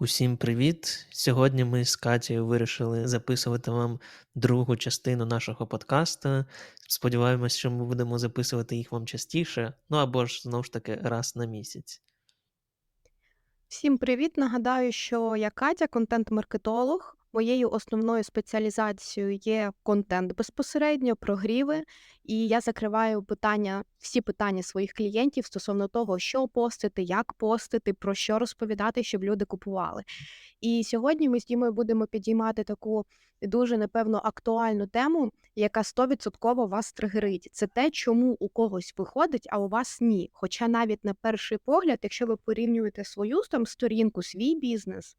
Усім привіт! Сьогодні ми з Катією вирішили записувати вам другу частину нашого подкасту. Сподіваємось, що ми будемо записувати їх вам частіше, ну або ж знову ж таки раз на місяць. Всім привіт! Нагадаю, що я Катя, контент-маркетолог. Моєю основною спеціалізацією є контент безпосередньо, прогріви, і я закриваю питання, всі питання своїх клієнтів стосовно того, що постити, як постити, про що розповідати, щоб люди купували. І сьогодні ми з Дімою будемо підіймати таку дуже напевно актуальну тему, яка 100% вас тригерить. Це те, чому у когось виходить, а у вас ні. Хоча навіть на перший погляд, якщо ви порівнюєте свою там сторінку, свій бізнес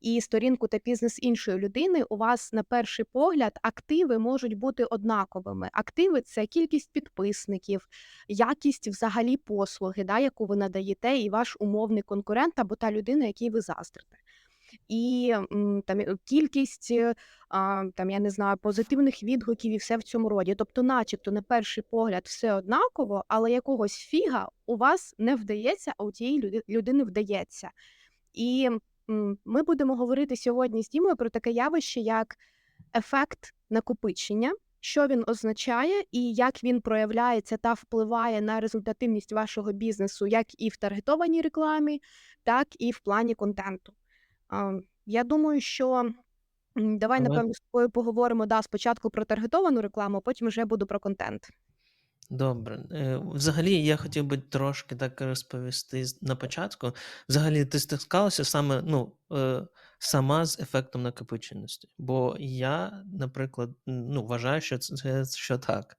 і сторінку та бізнес іншої людини, у вас на перший погляд активи можуть бути однаковими. Активи це кількість підписників, якість взагалі послуги, да, яку ви надаєте, і ваш умовний конкурент або та людина, якій ви заздрите. І там е, кількість там, я не знаю, позитивних відгуків і все в цьому роді. Тобто, начебто, на перший погляд, все однаково, але якогось фіга у вас не вдається, а у тієї людини вдається. І ми будемо говорити сьогодні з Дімою про таке явище, як ефект накопичення, що він означає, і як він проявляється та впливає на результативність вашого бізнесу, як і в таргетованій рекламі, так і в плані контенту. Я думаю, що давай, напевно, з тобою поговоримо да, спочатку про таргетовану рекламу, потім вже буду про контент. Добре. Е, Взагалі, я хотів би трошки так розповісти на початку. Взагалі, ти стискалася саме, ну, е, сама з ефектом накопиченості. Бо я, наприклад, ну, вважаю, що це що так.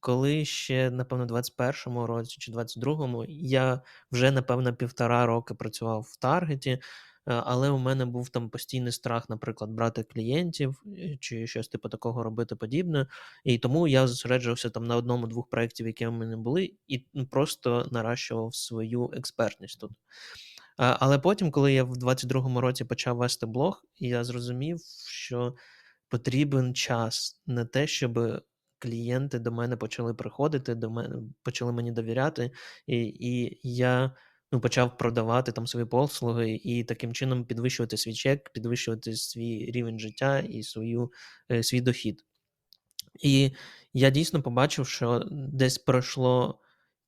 Коли ще, напевно, 21-му році чи 22-му я вже, напевно, півтора роки працював в Таргеті. Е, але у мене був там постійний страх, наприклад, брати клієнтів е, чи щось типу такого робити подібне. І тому я зосереджувався там на одному-двох проєктів, які у мене були, і просто наращував свою експертність тут. Але потім, коли я в 22-му році почав вести блог, я зрозумів, що потрібен час на те, щоб клієнти до мене почали приходити, до мене почали мені довіряти, і, і я ну, почав продавати там свої послуги і таким чином підвищувати свій чек, підвищувати свій рівень життя і свою, е, свій дохід. І я дійсно побачив, що десь пройшло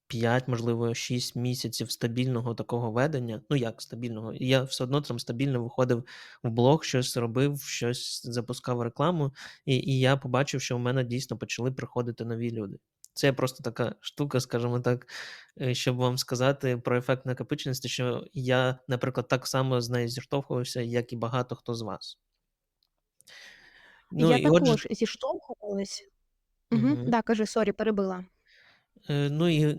5, можливо, 6 місяців стабільного такого ведення. Ну як стабільного? Я все одно там стабільно виходив в блог, щось робив, щось запускав рекламу, і, і я побачив, що в мене дійсно почали приходити нові люди. Це просто така штука, скажімо так, е, щоб вам сказати про ефект накопиченості, що я, наприклад, так само з нею зіштовхувався, як і багато хто з вас. Ну Я і отже, також зіштовхувалась. Угу. Мгм. Да, кажи, сорі, перебила. Е, ну і е,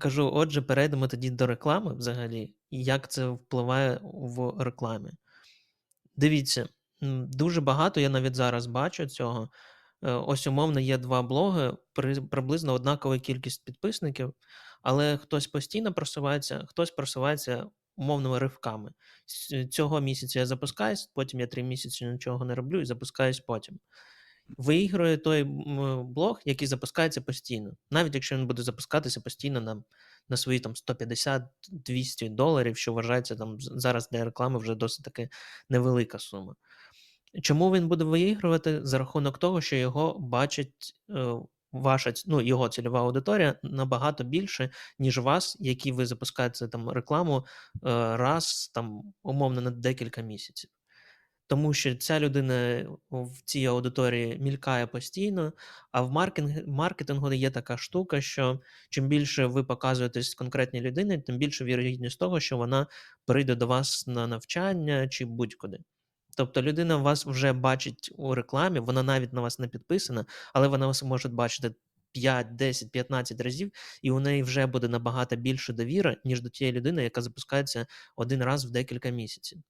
кажу, отже, перейдемо тоді до реклами взагалі, і як це впливає в рекламі. Дивіться, дуже багато я навіть зараз бачу цього. Е, ось умовно є два блоги, при, приблизно однакова кількість підписників, але хтось постійно просувається, хтось просувається умовними ривками. Цього місяця я запускаюсь, потім я три місяці нічого не роблю і запускаюсь потім. Виіграє той блог, який запускається постійно, навіть якщо він буде запускатися постійно на на свої там 150-200 доларів, що вважається там зараз для реклами вже досить таки невелика сума. Чому він буде виігрувати? За рахунок того, що його бачить е, ваша ну, його цільова аудиторія набагато більше, ніж вас, які ви запускаєте там рекламу е, раз, там, умовно, на декілька місяців. Тому що ця людина в цій аудиторії мількає постійно, а в маркетинг, маркетингу є така штука, що чим більше ви показуєтесь конкретній людині, тим більше вірогідність того, що вона прийде до вас на навчання чи будь-куди. Тобто людина вас вже бачить у рекламі, вона навіть на вас не підписана, але вона вас може бачити 5, 10, 15 разів, і у неї вже буде набагато більше довіра, ніж до тієї людини, яка запускається один раз в декілька місяців.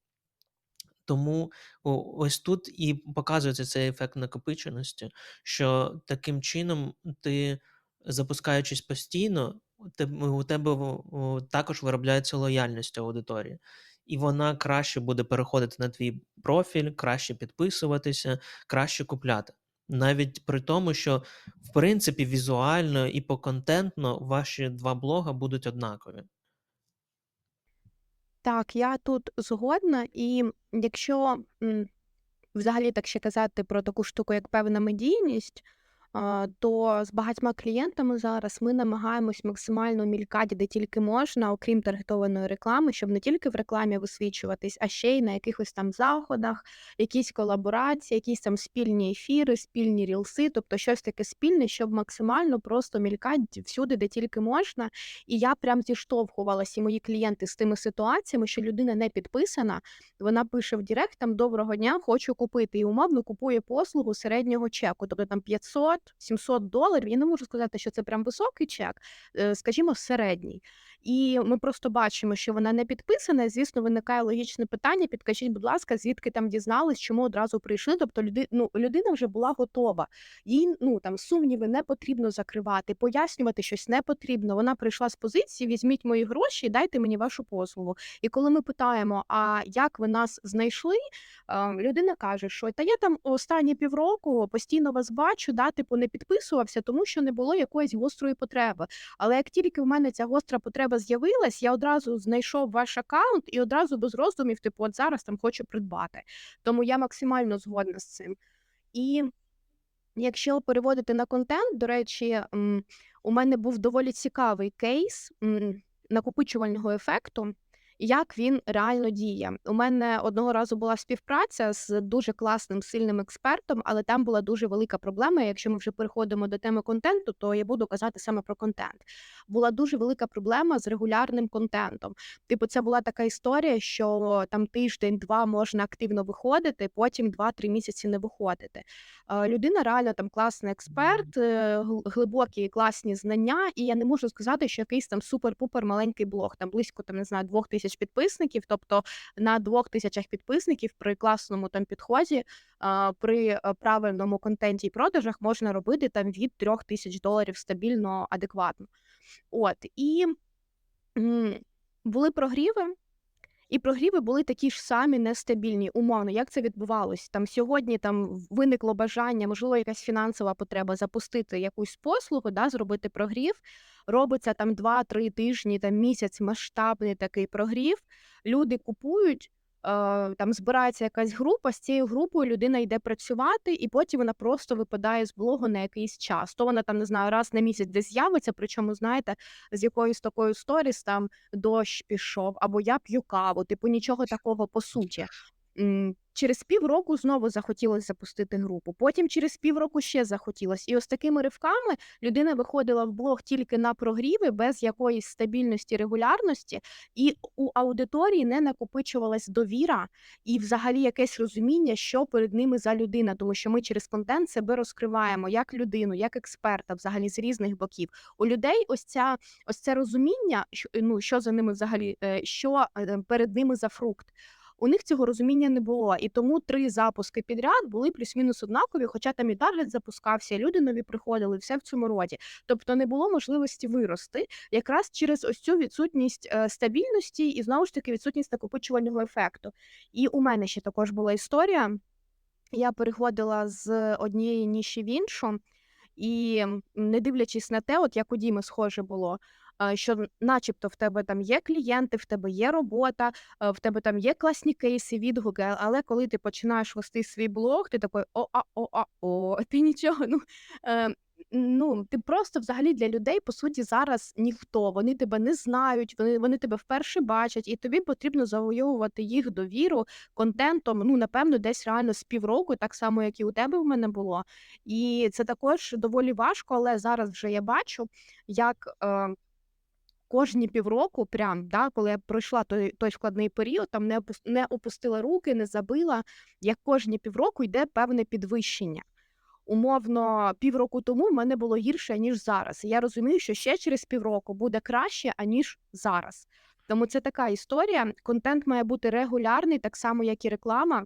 Тому ось тут і показується цей ефект накопиченості, що таким чином ти, запускаючись постійно, у тебе також виробляється лояльність аудиторії і вона краще буде переходити на твій профіль, краще підписуватися, краще купляти. Навіть при тому, що в принципі візуально і по контентно ваші два блога будуть однакові. Так, я тут згодна, і якщо, взагалі так ще казати про таку штуку, як певна медійність, то з багатьма клієнтами зараз ми намагаємось максимально мількати де тільки можна, окрім таргетованої реклами, щоб не тільки в рекламі висвічуватись, а ще й на якихось там заходах, якісь колаборації, якісь там спільні ефіри, спільні рілси, тобто щось таке спільне, щоб максимально просто мількати всюди, де тільки можна. І я прям зіштовхувалася, і мої клієнти з тими ситуаціями, що людина не підписана, вона пише в Директ там доброго дня, хочу купити. І умовно купує послугу середнього чеку, тобто там 500-700 доларів. Я не можу сказати, що це прям високий чек, е, скажімо, середній. І ми просто бачимо, що вона не підписана. Звісно, виникає логічне питання. Підкажіть, будь ласка, звідки там дізнались, чому одразу прийшли? Тобто люди, ну, людина вже була готова. Їй ну там сумніви не потрібно закривати, пояснювати щось не потрібно. Вона прийшла з позиції: візьміть мої гроші, і дайте мені вашу послугу. І коли ми питаємо, а як ви нас знайшли, е, людина каже, що та я там останні півроку постійно вас бачу, да, типу не підписувався, тому що не було якоїсь гострої потреби. Але як тільки в мене ця гостра потреба з'явилась, я одразу знайшов ваш аккаунт і одразу без роздумів, типу, от зараз там хочу придбати. Тому я максимально згодна з цим. І Якщо переводити на контент, до речі, у мене був доволі цікавий кейс накопичувального ефекту, як він реально діє. У мене одного разу була співпраця з дуже класним сильним експертом, але там була дуже велика проблема. Якщо ми вже переходимо до теми контенту, то я буду казати саме про контент. Була дуже велика проблема з регулярним контентом. Типу, це була така історія, що там тиждень-два можна активно виходити, потім два-три місяці не виходити. Е, Людина реально там класний експерт, е, глибокі класні знання, і я не можу сказати, що якийсь там супер-пупер маленький блог, там близько там не знаю двох тисяч підписників. Тобто на двох тисячах підписників при класному там підході, при е, правильному контенті і продажах можна робити там від трьох тисяч доларів стабільно, адекватно. От і були прогріви. І прогріви були такі ж самі нестабільні. Умовно, як це відбувалось? Там сьогодні там виникло бажання, можливо, якась фінансова потреба запустити якусь послугу, да, зробити прогрів. Робиться там 2-3 тижні, там місяць масштабний такий прогрів. Люди купують. Е, Там збирається якась група, з цією групою людина йде працювати, і потім вона просто випадає з блогу на якийсь час. То вона там не знаю, раз на місяць десь з'явиться. Причому, знаєте, з якоюсь такою сторіс там дощ пішов, або я п'ю каву, типу нічого такого по суті. Через півроку знову захотілося запустити групу. Потім через півроку ще захотілось. І ось такими ривками людина виходила в блог тільки на прогріви, без якоїсь стабільності, регулярності, і у аудиторії не накопичувалась довіра і взагалі якесь розуміння, що перед ними за людина, тому що ми через контент себе розкриваємо як людину, як експерта, взагалі з різних боків. У людей ось ця ось це розуміння, що ну що за ними взагалі, е, що е, перед ними за фрукт. У них цього розуміння не було, і тому три запуски підряд були плюс-мінус однакові, хоча там і таргет запускався, люди нові приходили, все в цьому роді. Тобто не було можливості вирости якраз через ось цю відсутність е, стабільності і знову ж таки відсутність накопичувального ефекту. І у мене ще також була історія. Я переходила з однієї ніші в іншу, і не дивлячись на те, от як у Діми схоже було, що начебто в тебе там є клієнти, в тебе є робота, в тебе там є класні кейси, відгуки, але коли ти починаєш вести свій блог, ти такий о, а, о, а, о, ти нічого. Ну, е, ну, ти просто взагалі для людей, по суті, зараз ніхто. Вони тебе не знають, вони, вони тебе вперше бачать, і тобі потрібно завойовувати їх довіру контентом, ну, напевно, десь реально з півроку, так само, як і у тебе в мене було. І це також доволі важко, але зараз вже я бачу, як. Е, Кожні півроку, прям да, коли я пройшла той той складний період, там не не опустила руки, не забила. Як кожні півроку йде певне підвищення. Умовно, півроку тому в мене було гірше, ніж зараз. І я розумію, що ще через півроку буде краще, аніж зараз. Тому це така історія. Контент має бути регулярний, так само, як і реклама.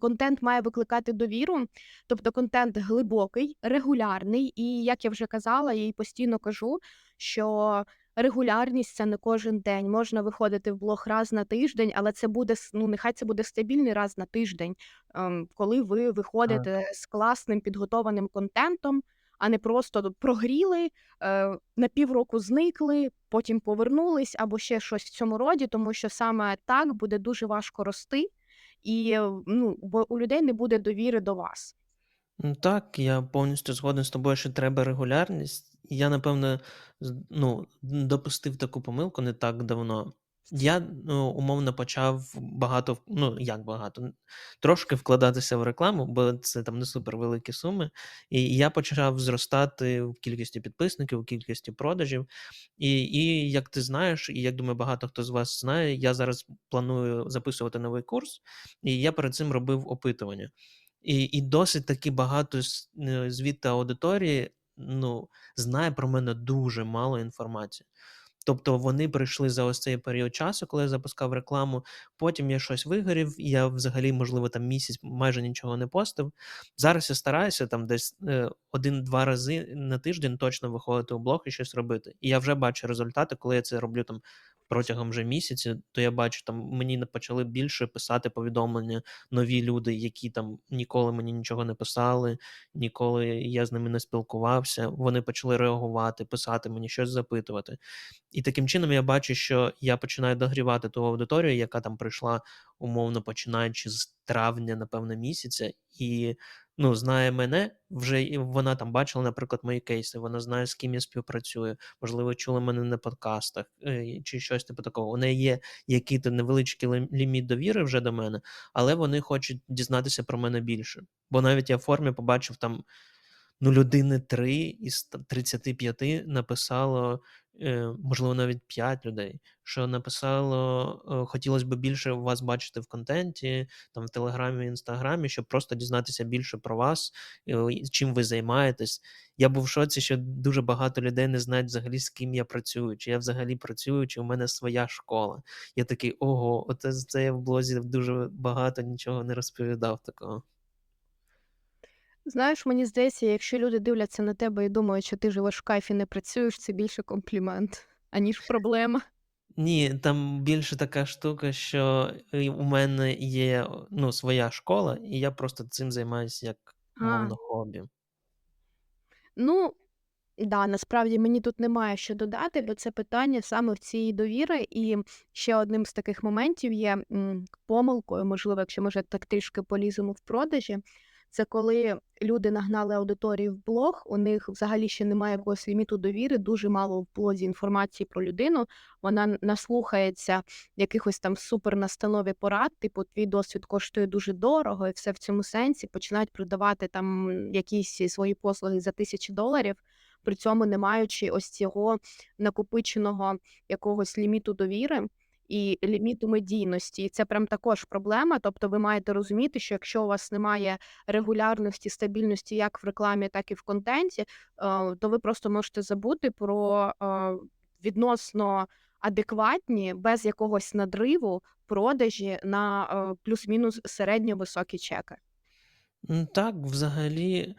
Контент має викликати довіру, тобто контент глибокий, регулярний. І як я вже казала, я й постійно кажу, що регулярність це не кожен день. Можна виходити в блог раз на тиждень, але це буде ну, нехай це буде стабільний раз на тиждень, ем, коли ви виходите з класним підготованим контентом. а не просто прогріли, е, на півроку зникли, потім повернулись або ще щось в цьому роді, тому що саме так буде дуже важко рости, і, е, ну, бо у людей не буде довіри до вас. Так, я повністю згоден з тобою, що треба регулярність. Я, напевно, ну, допустив таку помилку не так давно. Я, ну, умовно почав багато ну, як багато, трошки вкладатися в рекламу, бо це там не супервеликі суми. І я почав зростати в кількості підписників, у кількості продажів. І і як ти знаєш, і як думаю, багато хто з вас знає, я зараз планую записувати новий курс, і я перед цим робив опитування. І і досить таки багато е, звідти аудиторії, ну, знає про мене дуже мало інформації. Тобто вони прийшли за ось цей період часу, коли я запускав рекламу. Потім я щось вигорів, і я взагалі, можливо, там місяць майже нічого не постив. Зараз я стараюся там десь е, один-два рази на тиждень точно виходити у блог і щось робити. І я вже бачу результати, коли я це роблю там протягом вже місяця, то я бачу, там мені почали більше писати повідомлення нові люди, які там ніколи мені нічого не писали, ніколи я з ними не спілкувався. Вони почали реагувати, писати мені щось запитувати. І таким чином я бачу, що я починаю догрівати ту аудиторію, яка там прийшла, умовно починаючи з травня, напевно, місяця, і ну, знає мене, вже вона там бачила, наприклад, мої кейси, вона знає, з ким я співпрацюю, можливо, чула мене на подкастах е, чи щось типу такого. У неї є який-то невеличкий ліміт довіри вже до мене, але вони хочуть дізнатися про мене більше. Бо навіть я в формі побачив там Ну, людини 3 із та 35 написало, можливо, навіть 5 людей, що написало, е, хотілось би більше вас бачити в контенті, там в Телеграмі, Інстаграмі, щоб просто дізнатися більше про вас, е, чим ви займаєтесь. Я був в шоці, що дуже багато людей не знають взагалі, з ким я працюю, чи я взагалі працюю, чи у мене своя школа. Я такий: ого, оце це я в блозі дуже багато нічого не розповідав такого. Знаєш, мені здається, якщо люди дивляться на тебе і думають, що ти живеш в кайфі, не працюєш, це більше комплімент, аніж проблема. Ні, там більше така штука, що у мене є, ну, своя школа, і я просто цим займаюся як А, хобі. ну да, насправді мені тут немає що додати, бо це питання саме в цій довіри. І ще одним з таких моментів є м, помилкою, можливо, якщо ми вже так трішки поліземо в продажі. Це коли люди нагнали аудиторію в блог, у них взагалі ще немає якогось ліміту довіри, дуже мало в блозі інформації про людину. Вона наслухається якихось там супернастанові порад, типу твій досвід коштує дуже дорого, і все в цьому сенсі починають продавати там якісь свої послуги за тисячі доларів, при цьому не маючи ось цього накопиченого якогось ліміту довіри. І ліміту медійності, і це прям також проблема. Тобто, ви маєте розуміти, що якщо у вас немає регулярності, стабільності як в рекламі, так і в контенті, е, то ви просто можете забути про е, відносно адекватні, без якогось надриву продажі на е, плюс-мінус середньо високі чеки. Так, взагалі,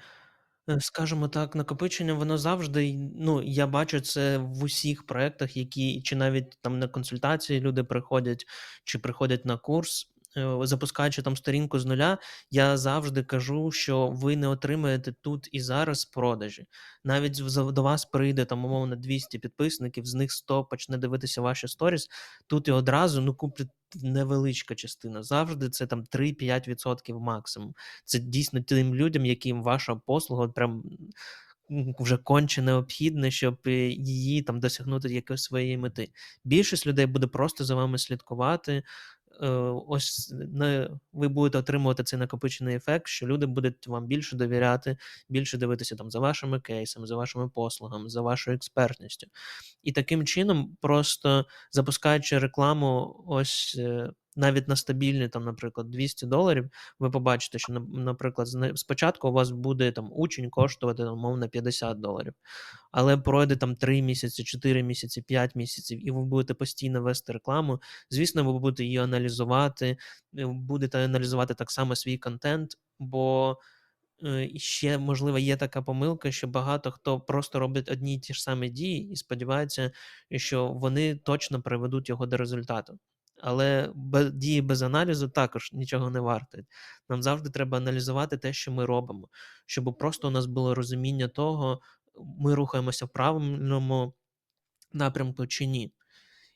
е, скажімо так, накопичення воно завжди, ну, я бачу це в усіх проектах, які чи навіть там на консультації люди приходять, чи приходять на курс. Е, запускаючи там сторінку з нуля, я завжди кажу, що ви не отримаєте тут і зараз продажі. Навіть до вас прийде там, умовно, 200 підписників, з них 100 почне дивитися ваші сторіс. Тут і одразу, ну, куплять невеличка частина. Завжди це там 3-5% максимум. Це дійсно тим людям, яким ваша послуга прям вже конче необхідна, щоб е, її там досягнути якоїсь своєї мети. Більшість людей буде просто за вами слідкувати. Е, Ось не, ви будете отримувати цей накопичений ефект, що люди будуть вам більше довіряти, більше дивитися там за вашими кейсами, за вашими послугами, за вашою експертністю. І таким чином, просто запускаючи рекламу, ось е, навіть на стабільні, там, наприклад, 200 доларів, ви побачите, що, на- наприклад, спочатку у вас буде там учень коштувати, там, умовно, 50 доларів, але пройде там 3 місяці, 4 місяці, 5 місяців, і ви будете постійно вести рекламу. Звісно, ви будете її аналізувати, е, будете аналізувати так само свій контент, бо Е, ще, можливо, є така помилка, що багато хто просто робить одні й ті ж самі дії і сподівається, що вони точно приведуть його до результату. Але дії без аналізу також нічого не вартують. Нам завжди треба аналізувати те, що ми робимо, щоб просто у нас було розуміння того, ми рухаємося в правильному напрямку чи ні.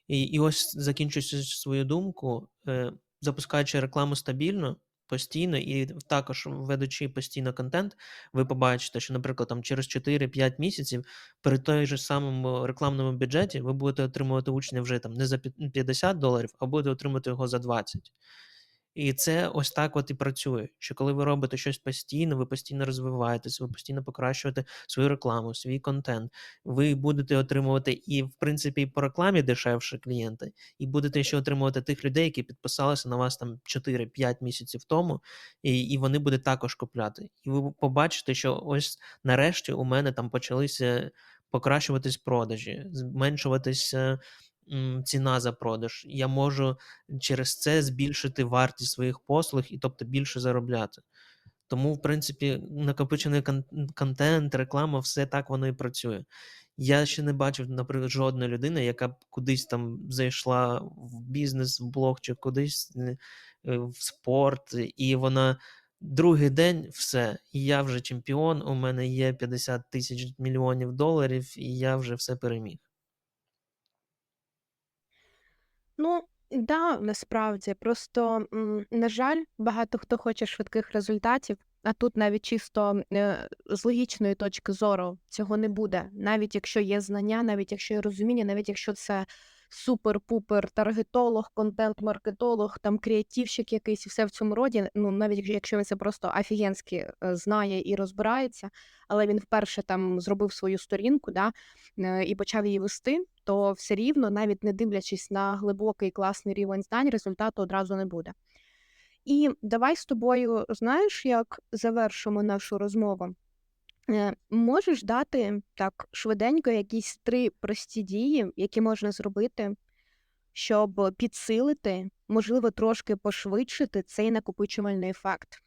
І і ось закінчуючи свою думку, е, запускаючи рекламу стабільно, постійно і також ведучи постійно контент, ви побачите, що, наприклад, там через 4-5 місяців при той же самому рекламному бюджеті ви будете отримувати учня вже там не за пі 50 доларів, а будете отримувати його за 20. І це ось так от і працює, що коли ви робите щось постійно, ви постійно розвиваєтесь, ви постійно покращуєте свою рекламу, свій контент. Ви будете отримувати і, в принципі, по рекламі дешевше клієнти, і будете ще отримувати тих людей, які підписалися на вас там 4-5 місяців тому, і і вони будуть також купляти. І ви побачите, що ось нарешті у мене там почалися покращуватись продажі, зменшуватися м, ціна за продаж. Я можу через це збільшити вартість своїх послуг і тобто більше заробляти. Тому, в принципі, накопичений контент, реклама, все так воно і працює. Я ще не бачив, наприклад, жодної людини, яка б кудись там зайшла в бізнес, в блог чи кудись е, в спорт, і вона другий день все, я вже чемпіон, у мене є 50 тисяч мільйонів доларів, і я вже все переміг. Ну да, насправді. Просто, на жаль, багато хто хоче швидких результатів, а тут навіть чисто, е, з логічної точки зору цього не буде. Навіть якщо є знання, навіть якщо є розуміння, навіть якщо це супер-пупер таргетолог, контент-маркетолог, там креативщик якийсь і все в цьому роді. Ну, навіть якщо він це просто офігенськи е, знає і розбирається, але він вперше там зробив свою сторінку, да, е, і почав її вести, то все рівно, навіть не дивлячись на глибокий класний рівень знань, результату одразу не буде. І давай з тобою, знаєш, як завершимо нашу розмову? Е, можеш дати так швиденько якісь 3 прості дії, які можна зробити, щоб підсилити, можливо, трошки пошвидшити цей накопичувальний ефект?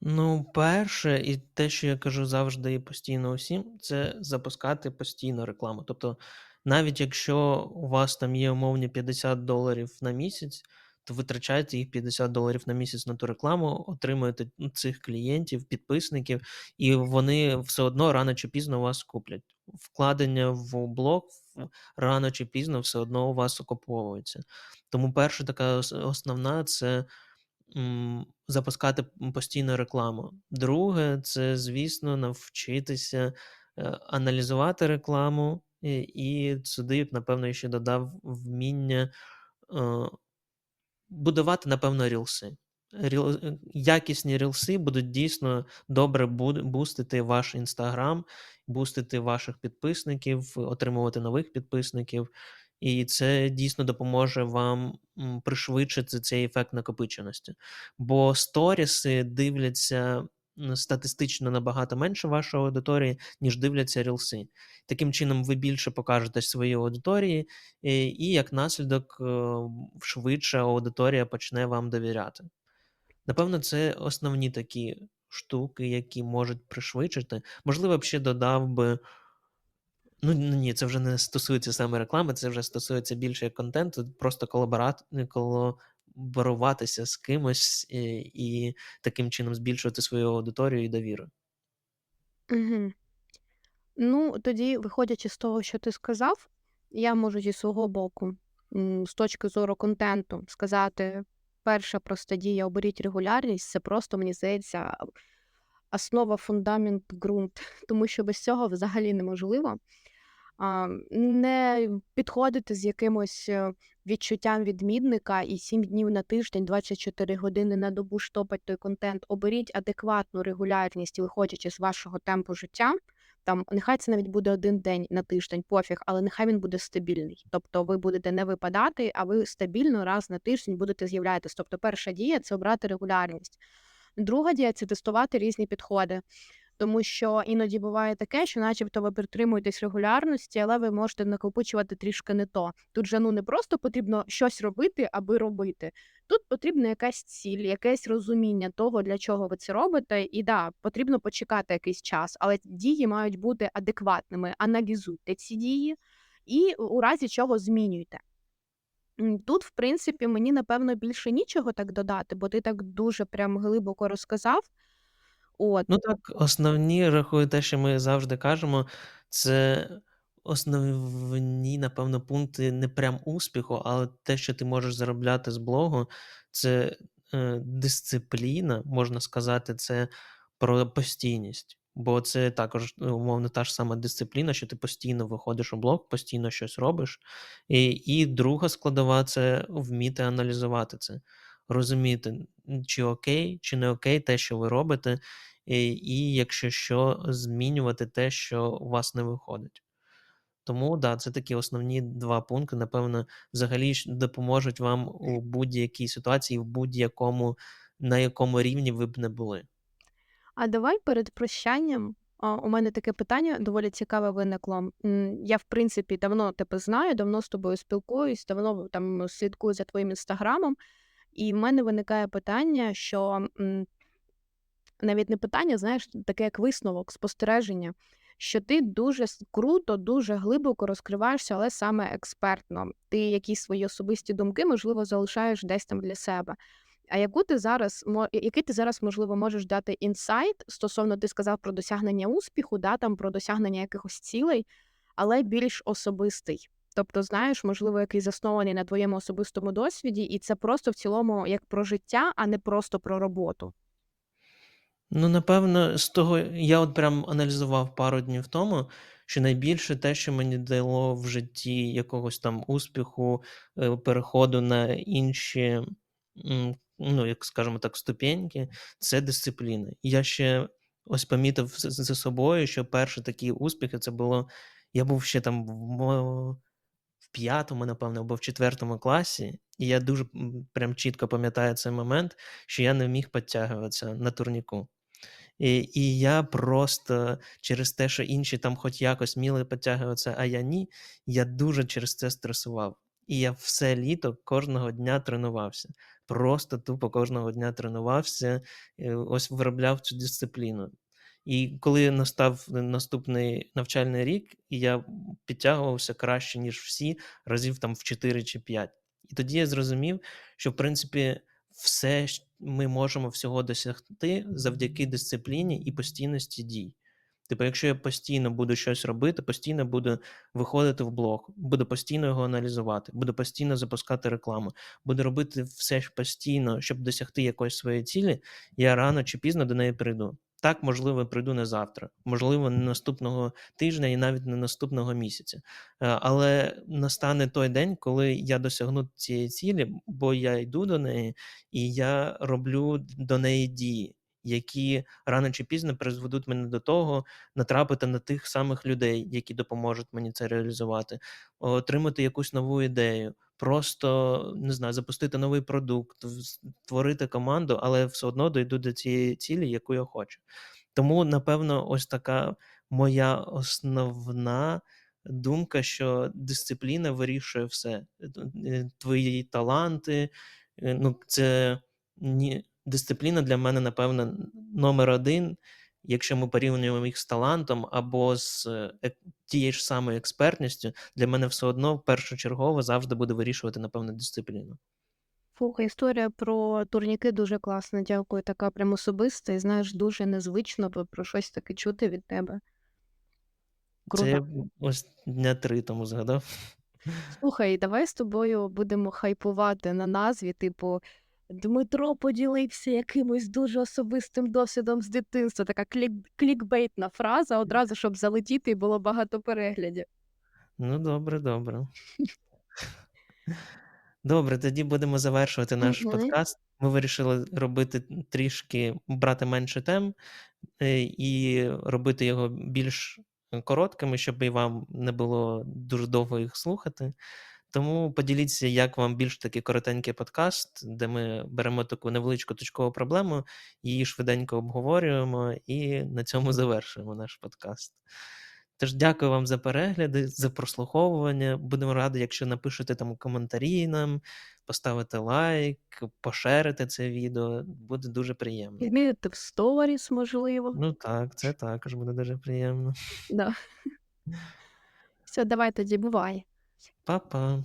Ну, перше, і те, що я кажу завжди і постійно усім, це запускати постійно рекламу. Тобто, навіть якщо у вас там є умовні 50 доларів на місяць, то витрачайте їх 50 доларів на місяць на ту рекламу, отримуєте ну, цих клієнтів, підписників, і вони все одно рано чи пізно вас куплять. Вкладення в блог рано чи пізно все одно у вас окуповується. Тому перша така основна це запускати м, постійно рекламу. Друге, це, звісно, навчитися е, аналізувати рекламу, і, сюди, напевно, ще додав вміння е, будувати, напевно, рілси. Ріл, е, якісні рілси будуть дійсно добре бустити ваш інстаграм, бустити ваших підписників, отримувати нових підписників. І це дійсно допоможе вам пришвидшити цей ефект накопиченості. Бо сторіси дивляться статистично набагато менше вашої аудиторії, ніж дивляться рілси. Таким чином, ви більше покажете своїй аудиторії, і, і як наслідок, е, швидше аудиторія почне вам довіряти. Напевно, це основні такі штуки, які можуть пришвидшити. Можливо, ще додав би. Ну ну ні, це вже не стосується саме реклами, це вже стосується більше контенту, просто колаборат, колаборуватися з кимось і, і таким чином збільшувати свою аудиторію і довіру. Угу. Ну, тоді, виходячи з того, що ти сказав, я можу зі свого боку, з точки зору контенту, сказати, перша проста дія оберіть регулярність, це просто, мені здається, основа, фундамент, ґрунт, тому що без цього взагалі неможливо. Не підходити з якимось е, відчуттям відмінника і 7 днів на тиждень, 24 години на добу штопать той контент. Оберіть адекватну регулярність, виходячи з вашого темпу життя. Там нехай це навіть буде один день на тиждень, пофіг, але нехай він буде стабільний. Тобто ви будете не випадати, а ви стабільно раз на тиждень будете з'являтися. Тобто, перша дія це обрати регулярність. Друга дія це тестувати різні підходи. Тому що іноді буває таке, що начебто ви притримуєтесь регулярності, але ви можете накопичувати трішки не то. Тут же ну не просто потрібно щось робити, аби робити. Тут потрібна якась ціль, якесь розуміння того, для чого ви це робите. І да, потрібно почекати якийсь час, але дії мають бути адекватними. Аналізуйте ці дії і у разі чого змінюйте. Тут, в принципі, мені, напевно, більше нічого так додати, бо ти так дуже прям глибоко розказав. От. Ну так, основні, рахую, те, що ми завжди кажемо, це основні, напевно, пункти не прям успіху, але те, що ти можеш заробляти з блогу, це, е, дисципліна, можна сказати, це про постійність. Бо це також, ну, умовно, та ж сама дисципліна, що ти постійно виходиш у блог, постійно щось робиш. І і друга складова це вміти аналізувати це, розуміти, чи окей, чи не окей те, що ви робите, і і якщо що, змінювати те, що у вас не виходить. Тому да, це такі основні 2 пункти, напевно, взагалі допоможуть вам у будь-якій ситуації, в будь-якому на якому рівні ви б не були. А давай перед прощанням, у мене таке питання доволі цікаве виникло. Я, в принципі, давно тебе знаю, давно з тобою спілкуюсь, давно там слідкую за твоїм інстаграмом, і в мене виникає питання, що навіть не питання, знаєш, таке як висновок, спостереження, що ти дуже круто, дуже глибоко розкриваєшся, але саме експертно. Ти якісь свої особисті думки, можливо, залишаєш десь там для себе. А яку ти зараз який ти зараз, можливо, можеш дати інсайт стосовно ти сказав про досягнення успіху, да, там про досягнення якихось цілей, але більш особистий? Тобто, знаєш, можливо, який заснований на твоєму особистому досвіді, і це просто в цілому як про життя, а не просто про роботу. Ну, напевно, з того я от прям аналізував пару днів тому, що найбільше те, що мені дало в житті якогось там успіху, е, переходу на інші, ну, як скажемо так, ступеньки, це дисципліна. Я ще ось помітив за собою, що перші такі успіхи це було я був ще там в 5, напевно, або в четвертому класі, і я дуже, прям чітко пам'ятаю цей момент, що я не міг підтягуватися на турніку. І і я просто через те, що інші там хоч якось вміли підтягуватися, а я ні, я дуже через це стресував. І я все літо кожного дня тренувався. Просто тупо кожного дня тренувався, е, ось виробляв цю дисципліну. І коли настав наступний навчальний рік, і я підтягувався краще, ніж всі, разів там в 4 чи 5. І тоді я зрозумів, що в принципі все ми можемо всього досягти завдяки дисципліні і постійності дій. Типу, якщо я постійно буду щось робити, постійно буду виходити в блог, буду постійно його аналізувати, буду постійно запускати рекламу, буду робити все постійно, щоб досягти якоїсь своєї цілі, я рано чи пізно до неї прийду. Так, можливо, прийду не завтра, можливо, не наступного тижня і навіть не наступного місяця. Е, але настане той день, коли я досягну цієї цілі, бо я йду до неї, і я роблю до неї дії, які рано чи пізно призведуть мене до того, натрапити на тих самих людей, які допоможуть мені це реалізувати, отримати якусь нову ідею, просто не знаю, запустити новий продукт, створити команду, але все одно дойду до цієї цілі, яку я хочу. Тому, напевно, ось така моя основна думка, що дисципліна вирішує все. Е, твої таланти, е, ну, це ні дисципліна для мене, напевно, номер 1, якщо ми порівнюємо їх з талантом або з, е, тією ж самою експертністю, для мене все одно першочергово завжди буде вирішувати, напевно, дисципліну. Слухай, історія про турніки дуже класна. Дякую. Така прям особиста і знаєш, дуже незвично про про щось таке чути від тебе. Це я, ось дня 3 тому згадав. Слухай, давай з тобою будемо хайпувати на назві, типу, Дмитро поділився якимось дуже особистим досвідом з дитинства. Така клік клікбейтна фраза, одразу щоб залетіти і було багато переглядів. Ну, добре, добре. Добре, тоді будемо завершувати наш Мгм. подкаст. Ми вирішили робити трішки брати менше тем, е, і робити його більш, короткими, щоб і вам не було дуже довго їх слухати. Тому поділіться, як вам більш такий коротенький подкаст, де ми беремо таку невеличку точкову проблему, її швиденько обговорюємо і на цьому завершуємо наш подкаст. Тож дякую вам за перегляди, за прослуховування. Будемо раді, якщо напишете там коментарі нам, поставите лайк, пошерите це відео. Буде дуже приємно. Змінити в сторіс, можливо. Ну так, це також буде дуже приємно. Да. Все, давай тоді, бувай. Па-па.